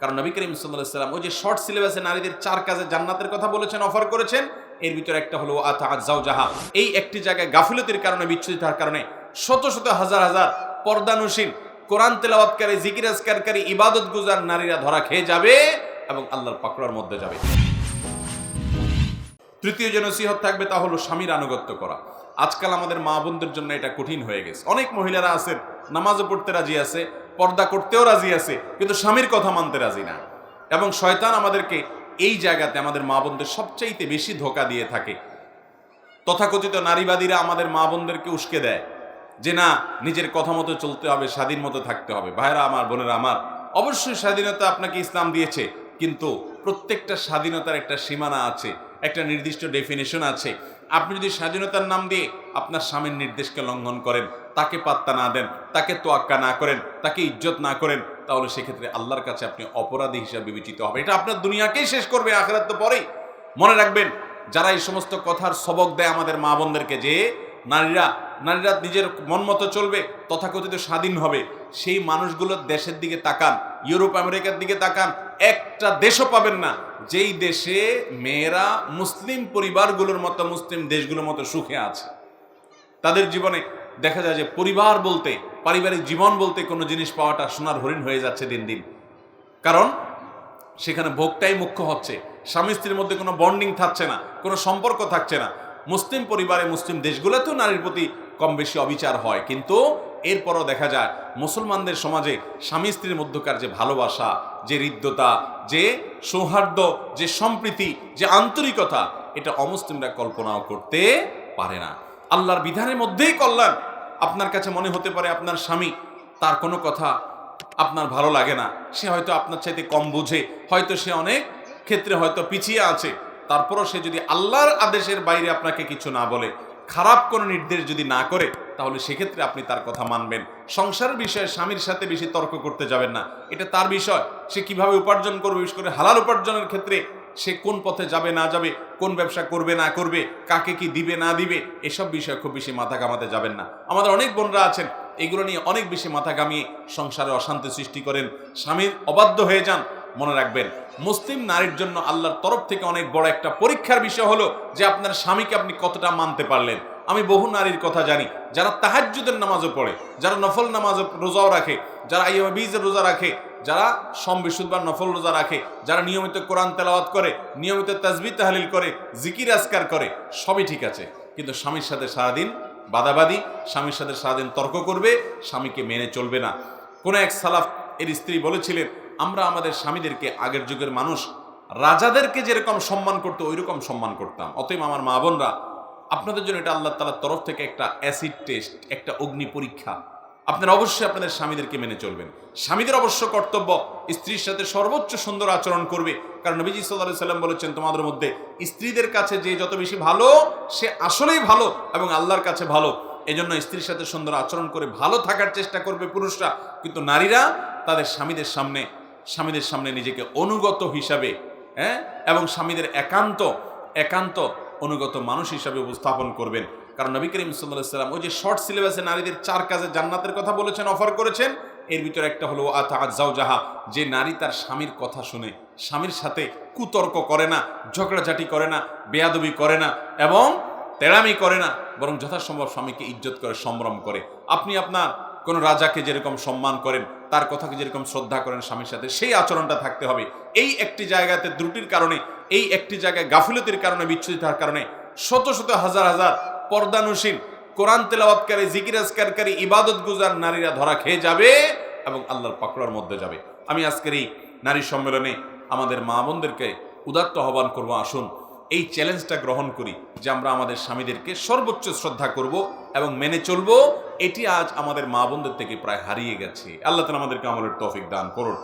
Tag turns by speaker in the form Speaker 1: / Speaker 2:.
Speaker 1: কারণ নবী করিম সাল্লাম ওই যে শর্ট সিলেবাসে নারীদের চার কাজে জান্নাতের কথা বলেছেন অফার করেছেন। এর ভিতরে একটা হলো আতা জাহা এই একটি জায়গায় গাফিলতির কারণে বিচ্ছুরিত হওয়ার কারণে শত শত হাজার হাজার পর্দানুসীন, কোরআন তেলাওয়াতকারী জিকিরাজকারী ইবাদত গুজার নারীরা ধরা খেয়ে যাবে এবং আল্লাহর পাকড়ার মধ্যে যাবে। তৃতীয় যে নসিহত থাকবে তা হলো স্বামীর আনুগত্য করা। আজকাল আমাদের মা বোনদের জন্য এটা কঠিন হয়ে গেছে। অনেক মহিলারা আছেন, নামাজও পড়তে রাজি আছে পর্দা করতেও রাজি আছে, কিন্তু স্বামীর কথা মানতে রাজি না। এবং শয়তান আমাদেরকে এই জায়গাতে আমাদের মা বোনদের সবচাইতে বেশি ধোকা দিয়ে থাকে। তথাকথিত নারীবাদীরা আমাদের মা বোনদেরকে উস্কে দেয় যে, না, নিজের কথা মতো চলতে হবে, স্বাধীন মতো থাকতে হবে। ভাইরা আমার, বোনেরা আমার, অবশ্যই স্বাধীনতা আপনাকে ইসলাম দিয়েছে, কিন্তু প্রত্যেকটা স্বাধীনতার একটা সীমানা আছে। একটা নির্দিষ্ট ডেফিনেশন আছে। আপনি যদি স্বাধীনতার নাম দিয়ে আপনার স্বামীর নির্দেশকে লঙ্ঘন করেন, তাকে পাত্তা না দেন, তাকে তোয়াক্কা না করেন, তাকে ইজ্জত না করেন, তাহলে সেক্ষেত্রে আল্লাহর কাছে আপনি অপরাধী হিসাবে বিবেচিত হবে এটা আপনার দুনিয়াকেই শেষ করবে, আখেরাত তো পরেই। মনে রাখবেন, যারা এই সমস্ত কথার সবক দেয় আমাদের মা বোনদেরকে যে, নারীরা নারীরা নিজের মন মতো চলবে, তথাকথিত স্বাধীন হবে। সেই মানুষগুলো দেশের দিকে তাকান, ইউরোপ, আমেরিকার দিকে তাকান, একটা দেশও পাবেন না। যেই দেশে মেয়েরা মুসলিম পরিবারগুলোর মতো, মুসলিম দেশগুলোর মতো সুখে আছে, তাদের জীবনে দেখা যায় যে পরিবার বলতে, পারিবারিক জীবন বলতে কোনো জিনিস পাওয়াটা সোনার হরিণ হয়ে যাচ্ছে দিন দিন। কারণ সেখানে ভোগটাই মুখ্য হচ্ছে, স্বামী স্ত্রীর মধ্যে কোনো বন্ডিং থাকছে না, কোনো সম্পর্ক থাকছে না। মুসলিম পরিবারে, মুসলিম দেশগুলোতেও নারীর প্রতি কম বেশি অবিচার হয়, কিন্তু এরপরও দেখা যায় মুসলমানদের সমাজে স্বামী স্ত্রীর মধ্যকার যে ভালোবাসা, যে হৃদ্যতা, যে সৌহার্দ্য, যে সম্প্রীতি, যে আন্তরিকতা, এটা অমুসলিমরা কল্পনাও করতে পারে না। আল্লাহর বিধানের মধ্যেই কল্যাণ। আপনার কাছে মনে হতে পারে আপনার স্বামী, তার কোনো কথা আপনার ভালো লাগে না। সে হয়তো আপনার চাইতে কম বুঝে, হয়তো সে অনেক ক্ষেত্রে হয়তো পিছিয়ে আছে। তারপরও সে যদি আল্লাহর আদেশের বাইরে আপনাকে কিছু না বলে, খারাপ কোনো নির্দেশ যদি না করে তাহলে সেক্ষেত্রে আপনি তার কথা মানবেন। সংসারের বিষয়ে স্বামীর সাথে বেশি তর্ক করতে যাবেন না। এটা তার বিষয়। সে কীভাবে উপার্জন করবে, বিশেষ করে হালাল উপার্জনের ক্ষেত্রে সে কোন পথে যাবে, না যাবে, কোন ব্যবসা করবে, না করবে, কাকে কি দিবে, না দিবে, এসব বিষয়ে খুব বেশি মাথা ঘামাতে যাবেন না। আমাদের অনেক বোনরা আছেন, এগুলো নিয়ে অনেক বেশি মাথা ঘামিয়ে সংসারে অশান্তি সৃষ্টি করেন। স্বামীর অবাধ্য হয়ে যান, মনে রাখবেন। মুসলিম নারীর জন্য আল্লাহর তরফ থেকে অনেক বড় একটা পরীক্ষার বিষয় হলো যে আপনার স্বামীকে আপনি কতটা মানতে পারলেন। আমি বহু নারীর কথা জানি, যারা তাহাজ্জুদের নামাজও পড়ে, যারা নফল নামাজও রোজাও রাখে, যারা আইয়মা বীজের রোজা রাখে, যারা সম বিশুদ্ধবার নফল রোজা রাখে, যারা নিয়মিত কোরআন তেলাওয়াত করে, নিয়মিত তাজবি তাহলিল করে, জিকির আজকার করে, সবই ঠিক আছে। কিন্তু স্বামীর সাথে সারাদিন বাদাবাদি, স্বামীর সাথে সারাদিন তর্ক করবে, স্বামীকে মেনে চলবে না। কোন এক সালাফ এর স্ত্রী বলেছিলেন, আমরা আমাদের স্বামীদেরকে আগের যুগের মানুষ, রাজাদেরকে যেরকম সম্মান করতো ওই রকম সম্মান করতাম। অতএব আমার মা বোনরা আপনাদের জন্য এটা আল্লাহ তালার তরফ থেকে একটা অ্যাসিড টেস্ট একটা অগ্নি পরীক্ষা। আপনারা অবশ্যই আপনাদের স্বামীদেরকে মেনে চলবেন। স্বামীদের অবশ্য কর্তব্য, স্ত্রীর সাথে সর্বোচ্চ সুন্দর আচরণ করবে। কারণ নবীজি সাল্লাহ সাল্লাম বলেছেন, তোমাদের মধ্যে স্ত্রীদের কাছে যে যত বেশি ভালো, সে আসলেই ভালো এবং আল্লাহর কাছে ভালো। এজন্য স্ত্রীর সাথে সুন্দর আচরণ করে ভালো থাকার চেষ্টা করবে পুরুষরা। কিন্তু নারীরা তাদের স্বামীদের সামনে স্বামীদের সামনে নিজেকে অনুগত হিসাবে হ্যাঁ? এবং স্বামীদের একান্ত একান্ত অনুগত মানুষ হিসাবে উপস্থাপন করবেন। কারণ নবী করিম সাল্লাম ওই যে শর্ট সিলেবাসে নারীদের চার কাজে জান্নাতের কথা বলেছেন অফার করেছেন। এর ভিতরে একটা হলো, আতা আজাউ জাহা যে নারী তার স্বামীর কথা শুনে, স্বামীর সাথে কুতর্ক করে না, ঝগড়াঝাটি করে না, বেয়াদবি করে না এবং তেড়ামি করে না, বরং যথাসম্ভব স্বামীকে ইজ্জত করে, সম্ভ্রম করে। আপনি আপনার কোনো রাজাকে যেরকম সম্মান করেন, তার কথাকে যেরকম শ্রদ্ধা করেন স্বামীর সাথে, সেই আচরণটা থাকতে হবে। এই একটি জায়গাতে ত্রুটির কারণে এই একটি জায়গায় গাফিলতির কারণে বিচ্ছুরিত হওয়ার কারণে শত শত হাজার হাজার পর্দানুসীন কোরআন তেলাওয়াতকারী জিকিরাজকারী ইবাদত গুজার নারীরা ধরা খেয়ে যাবে এবং আল্লাহর পাকড়ার মধ্যে যাবে। আমি আজকের এই নারী সম্মেলনে আমাদের মা বোনদেরকে উদাত্ত আহ্বান করব, আসুন এই চ্যালেঞ্জটা গ্রহণ করি যে আমরা আমাদের স্বামীদেরকে সর্বোচ্চ শ্রদ্ধা করব এবং মেনে চলবো। এটি আজ আমাদের মা বোনদের থেকে প্রায় হারিয়ে গেছে। আল্লাহ তালা আমাদেরকে আমলের তৌফিক দান করুন।